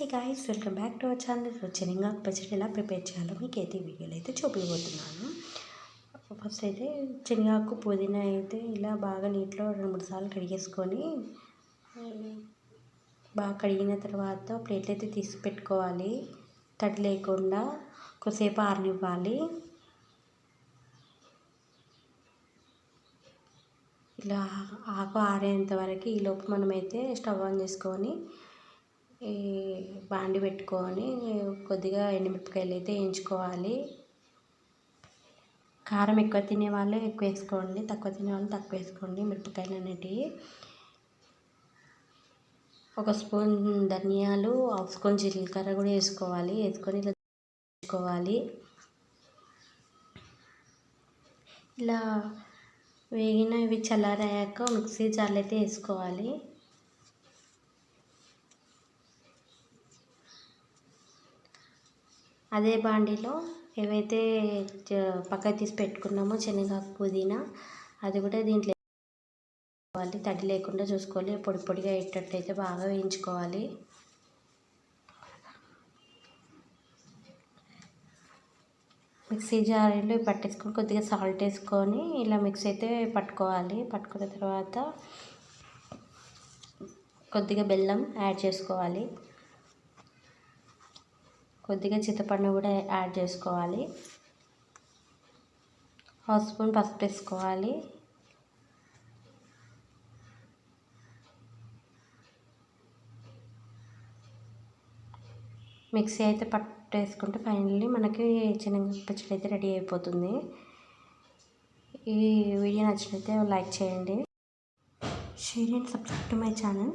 Hi guys welcome back to our channel శనగ పచ్చడి ఎలా ప్రిపేర్ చేయాలో మీకు అయితే ఈ వీడియోలో అయితే చూపించబోతున్నాను ఫస్ట్ అయితే శనగాకు పుదీనా అయితే ఇలా బాగా నీటిలో రెండు మూడు సార్లు కడిగేసుకొని బాగా కడిగిన తర్వాత ప్లేట్లు అయితే తీసి పెట్టుకోవాలి. తడి లేకుండా కొద్దిసేపు ఆరనివ్వాలి. ఇలా ఆకు ఆరేంత వరకు ఈ లోపు మనమైతే స్టవ్ ఆన్ చేసుకొని ఈ బాండి పెట్టుకొని కొద్దిగా ఎండుమిరపకాయలు అయితే వేయించుకోవాలి. కారం ఎక్కువ తినే వాళ్ళు ఎక్కువ వేసుకోండి తక్కువ తినే వాళ్ళు తక్కువ వేసుకోండి మిరపకాయలు అనేటివి. ఒక స్పూన్ ధనియాలు హాఫ్ స్పూన్ జీలకర్ర కూడా వేసుకోవాలి వేసుకొని ఇలా వేసుకోవాలి ఇలా వేగిన ఇవి చల్లారాక మిక్సీ జార్లు అయితే వేసుకోవాలి. అదే బాండీలో ఏవైతే పక్కకు తీసి పెట్టుకున్నామో శనగాకు పుదీనా అది కూడా దీంట్లో వేసుకోవాలి. తడి లేకుండా చూసుకోవాలి. పొడి పొడిగా అయ్యేటట్టయితే బాగా వేయించుకోవాలి. మిక్సీ జారీలో పట్టేసుకొని కొద్దిగా సాల్ట్ వేసుకొని ఇలా మిక్స్ అయితే పట్టుకోవాలి. పట్టుకున్న తర్వాత కొద్దిగా బెల్లం యాడ్ చేసుకోవాలి. కొద్దిగా చింతపండు కూడా యాడ్ చేసుకోవాలి. హాఫ్ స్పూన్ పసుపు వేసుకోవాలి. మిక్సీ అయితే పట్టేసుకుంటే ఫైనల్లీ మనకి చిన్న పచ్చడి అయితే రెడీ అయిపోతుంది. ఈ వీడియో నచ్చినైతే లైక్ చేయండి. Share and subscribe to my channel.